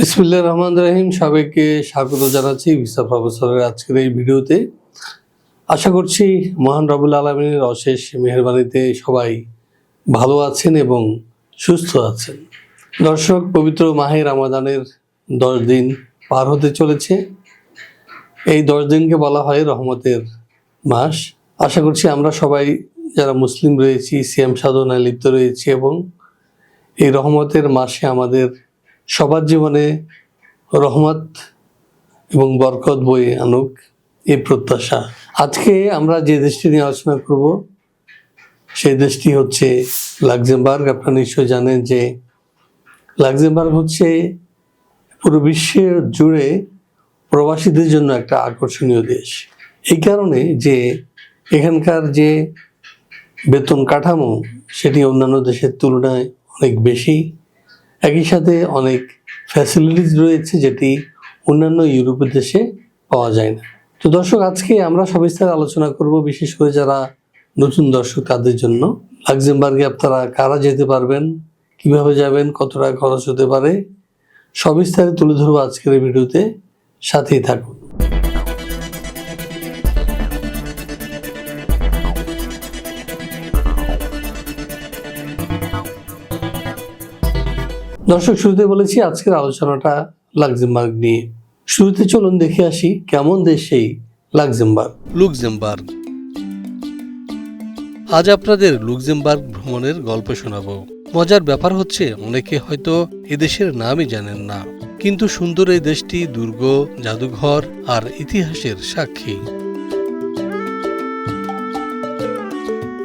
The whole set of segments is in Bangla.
বিসমুল্লাহ রহমান রহিম। সবাইকে স্বাগত জানাচ্ছি ভিসা প্রফেসরের আজকের এই ভিডিওতে। আশা করছি মহান রবুল আলমিনের অশেষ মেহরবানিতে সবাই ভালো আছেন এবং সুস্থ আছেন। দর্শক, পবিত্র মাহে রামাদানের দশ দিন পার হতে চলেছে। এই দশ দিনকে বলা হয় রহমতের মাস। আশা করছি আমরা সবাই যারা মুসলিম রয়েছি, সিয়াম সাধনায় লিপ্ত রয়েছি এবং এই রহমতের মাসে আমাদের সবার জীবনে রহমত এবং বরকত বয়ে আনুক এই প্রত্যাশা। আজকে আমরা যে দেশটি নিয়ে আলোচনা করব, সেই দেশটি হচ্ছে লাক্সেমবার্গ। আপনারা নিশ্চয় জানেন যে লাক্সেমবার্গ হচ্ছে পুরো বিশ্বের জুড়ে প্রবাসীদের জন্য একটা আকর্ষণীয় দেশ। এই কারণে যে এখানকার যে বেতন কাঠামো, সেটি অন্যান্য দেশের তুলনায় অনেক বেশি। একই সাথে অনেক ফ্যাসিলিটিস রয়েছে যেটি অন্যান্য ইউরোপের দেশে পাওয়া যায় না। তো দর্শক, আজকে আমরা সবিস্তারে আলোচনা করব, বিশেষ করে যারা নতুন দর্শক, তাদের জন্য। লাক্সেমবার্গে আপনারা কারা যেতে পারবেন, কীভাবে যাবেন কত টাকা খরচ হতে পারে সবিস্তারে তুলে ধরবো আজকের ভিডিওতে। সাথেই থাকুন। দর্শক শুরুতে বলেছি আজকের আলোচনাটা লাক্সেমবার্গ নিয়ে। শুরুতে চলুন দেখে আসি কেমন দেশ সেই লাক্সেমবার্গ। লুক্সেমবার্গ। আজ আপনাদের লুক্সেমবার্গ ভ্রমণের গল্প শোনাবো। মজার ব্যাপার হচ্ছে, অনেকে হয়তো এদেশের নামই জানেন না। কিন্তু সুন্দর এই দেশটি দুর্গ, জাদুঘর আর ইতিহাসের সাক্ষী।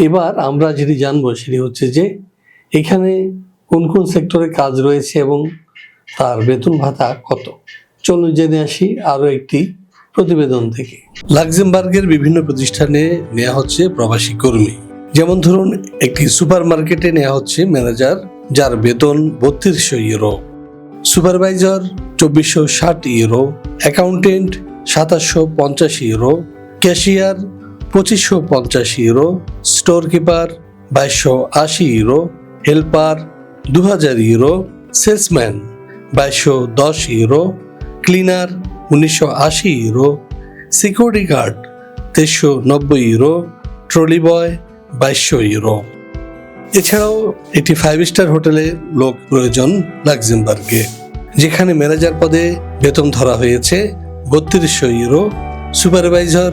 এবার আমরা যেটি জানব সেটি হচ্ছে যে এখানে কোন কোন সেক্টরে কাজ রয়েছে এবং তার বেতন ভাতা কত? চলুন জেনে আসি আরও একটি প্রতিবেদন থেকে। লাক্সেমবার্গের বিভিন্ন প্রতিষ্ঠানে নেওয়া হচ্ছে প্রবাসী কর্মী। যেমন ধরুন, একটি সুপার মার্কেটে নেওয়া হচ্ছে ম্যানেজার, যার বেতন বত্রিশশো ইউরো। সুপারভাইজার, চব্বিশশো ষাট ইউরো। অ্যাকাউন্টেন্ট, সাতাশশো পঞ্চাশ ইউরো। ক্যাশিয়ার পঁচিশশো পঞ্চাশ ইউরো স্টোর কিপার বাইশশো আশি ইউরো, হেল্পার দু হাজার ইউরো, সেলসম্যান বাইশশো দশ ইউরো, ক্লিনার উনিশশো আশি ইউরো, সিকিউরিটি গার্ড তেইশশো নব্বই ইউরো, ট্রলি বয় বাইশশো ইউরো। এছাড়াও একটি ফাইভ স্টার হোটেলে লোক প্রয়োজন লাক্সেমবার্গে, যেখানে ম্যানেজার পদে বেতন ধরা হয়েছে বত্রিশশো ইউরো, সুপারভাইজার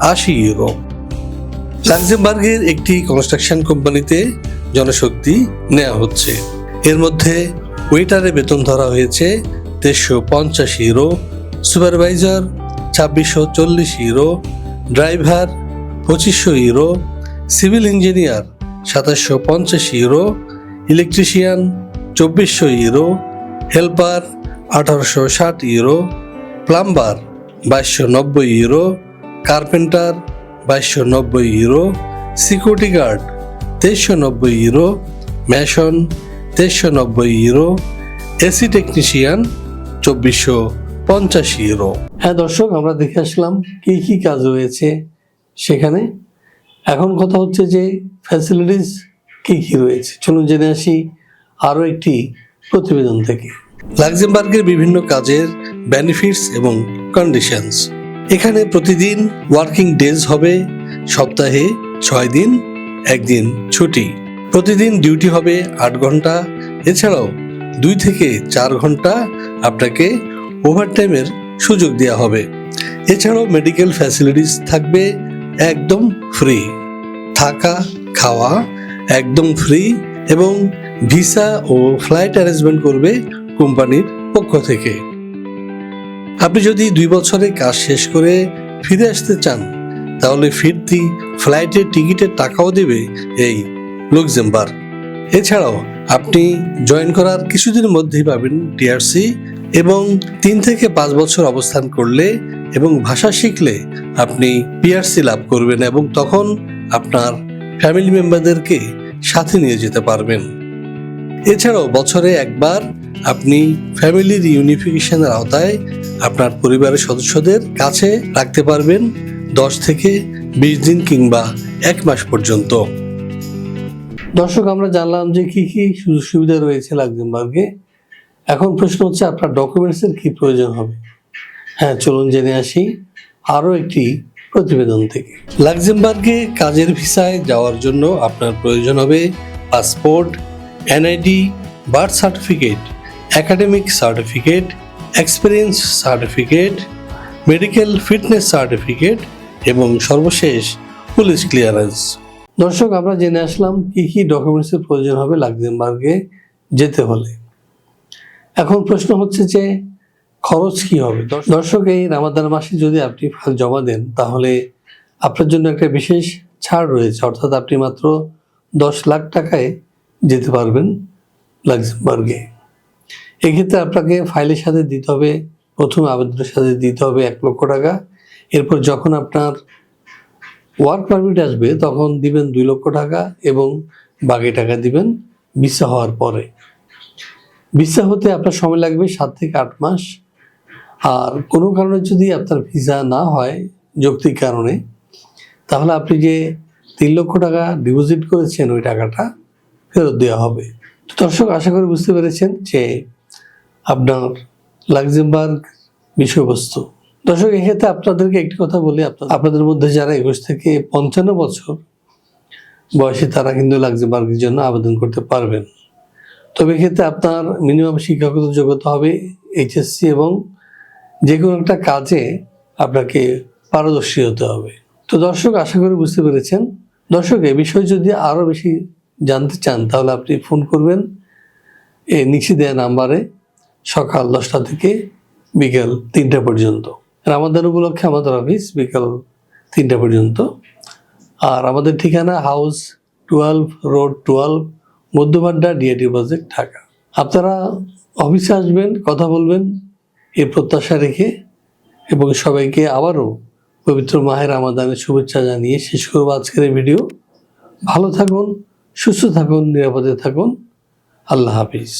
আশি ইউরো লাক্সেমবার্গের একটি কনস্ট্রাকশন কোম্পানিতে জনশক্তি নেওয়া হচ্ছে। এর মধ্যে ওয়েটারে বেতন ধরা হয়েছে তেইশশো পঞ্চাশ ইউরো সুপারভাইজার ছাব্বিশশো চল্লিশ ইউরো ড্রাইভার পঁচিশশো ইউরো সিভিল ইঞ্জিনিয়ার সাতাশশো পঞ্চাশ ইউরো ইলেকট্রিশিয়ান চব্বিশশো ইউরো হেল্পার আঠারোশো ষাট ইউরো প্লাম্বার বাইশশো নব্বই ইউরো কার্পেন্টার বাইশশো নব্বই ইউরো সিকিউরিটি গার্ড তেইশশো নব্বই ইউরো ম্যাশন তেইশশো নব্বই ইউরো এসি টেকনিশিয়ান চব্বিশশো পঞ্চাশ ইউরো হ্যাঁ দর্শক, আমরা দেখে আসলাম কী কী কাজ রয়েছে সেখানে। এখন কথা হচ্ছে যে ফ্যাসিলিটিস কী কী রয়েছে। চলুন জেনে আসি আরও একটি প্রতিবেদন থেকে। লাক্সেমবার্গের বিভিন্ন কাজের বেনিফিটস এবং কন্ডিশনস এখানে প্রতিদিন ওয়ার্কিং ডেজ হবে, সপ্তাহে ছয় দিন, একদিন ছুটি। প্রতিদিন ডিউটি হবে আট ঘণ্টা, এছাড়াও দুই থেকে চার ঘণ্টা আপনাকে ওভারটাইমের সুযোগ দেওয়া হবে। এছাড়াও মেডিকেল ফ্যাসিলিটিস থাকবে একদম ফ্রি। থাকা, খাওয়া একদম ফ্রি এবং ভিসা ও ফ্লাইট অ্যারেঞ্জমেন্ট করবে কোম্পানির পক্ষ থেকে। আপনি যদি দুই বছরে কাজ শেষ করে ফিরে আসতে চান, তাহলে ফিরতি ফ্লাইটের টিকিটের টাকাও দেবে এই লুক্সেমবার্গ। এছাড়াও আপনি জয়েন করার কিছুদিনের মধ্যেই পাবেন টিআরসি এবং তিন থেকে পাঁচ বছর অবস্থান করলে এবং ভাষা শিখলে আপনি পিআরসি লাভ করবেন এবং তখন আপনার ফ্যামিলি মেম্বারদেরকে সাথে নিয়ে যেতে পারবেন। এছাড়াও বছরে একবার আপনি ফ্যামিলির ইউনিফিকেশনের আওতায় আপনার পরিবারের সদস্যদের কাছে রাখতে পারবেন দশ থেকে বিশ দিন কিংবা এক মাস পর্যন্ত। দর্শক, আমরা জানলাম যে কি কি সুযোগ সুবিধা রয়েছে লাক্সেমবার্গে এখন প্রশ্ন হচ্ছে, আপনার ডকুমেন্টসের কি প্রয়োজন হবে? হ্যাঁ চলুন জেনে আসি আরও একটি প্রতিবেদন থেকে। লাক্সেমবার্গে কাজের ভিসায় যাওয়ার জন্য আপনার প্রয়োজন হবে passport NID birth certificate academic certificate experience certificate, medical fitness certificate এবং সর্বশেষ পুলিশ ক্লিয়ারেন্স। দর্শক, আমরা জেনে আসলাম কি কি ডকুমেন্টসের প্রয়োজন হবে লাক্সেমবার্গে যেতে হলে। এখন প্রশ্ন হচ্ছে যে, খরচ কি হবে? দর্শ- দর্শক, এই রামাদান মাসে যদি আপনি ফাইল জমা দেন, তাহলে আপনার জন্য একটা বিশেষ ছাড় রয়েছে। অর্থাৎ আপনি মাত্র দশ লাখ টাকায় যেতে পারবেন লাক্সেমবার্গে এক্ষেত্রে আপনাকে ফাইলের সাথে দিতে হবে, প্রথম আবেদনের সাথে দিতে হবে এক লক্ষ টাকা। এরপর যখন আপনার ওয়ার্ক পারমিট আসবে, তখন দিবেন দুই লক্ষ টাকা এবং বাকি টাকা দিবেন ভিসা হওয়ার পরে। ভিসা হতে আপনার সময় লাগবে সাত থেকে আট মাস। আর কোনো কারণে যদি আপনার ভিসা না হয়, যৌক্তিক কারণে, তাহলে আপনি যে তিন লক্ষ টাকা ডিপোজিট করেছেন ওই টাকাটা ফেরত দেওয়া হবে। দর্শক, আশা করি বুঝতে পেরেছেন যে আপনার লাক্সেমবার্গ বিষয়বস্তু। দর্শক এক্ষেত্রে আপনাদেরকে একটি কথা বলি। আপনাদের মধ্যে যারা একুশ থেকে পঞ্চান্ন বছর বয়সে, তারা কিন্তু লাক্সেমবার্গের জন্য আবেদন করতে পারবেন। তবে এক্ষেত্রে আপনার মিনিমাম শিক্ষাগত যোগ্যতা হবে এইচএসসি এবং যে কোনো একটা কাজে আপনাকে পারদর্শী হতে হবে। তো দর্শক, আশা করি বুঝতে পেরেছেন। দর্শক, এ বিষয়ে যদি আরও বেশি জানতে চান, তাহলে আপনি ফোন করবেন। এই নিচে দেওয়া নাম্বারে সকাল দশটা থেকে বিকেল তিনটা পর্যন্ত। রামাদান উপলক্ষে আমাদের অফিস বিকাল তিনটা পর্যন্ত। আর আমাদের ঠিকানা house twelve road twelve Madhyabadda DAT project Dhaka. আপনারা অফিসে আসবেন, কথা বলবেন এই প্রত্যাশা রেখে এবং সবাইকে আবারও পবিত্র মাহের আমাদানের শুভেচ্ছা জানিয়ে শেষ করব আজকের এই ভিডিও ভালো থাকুন, সুস্থ থাকুন, নিরাপদে থাকুন। আল্লাহ হাফিজ।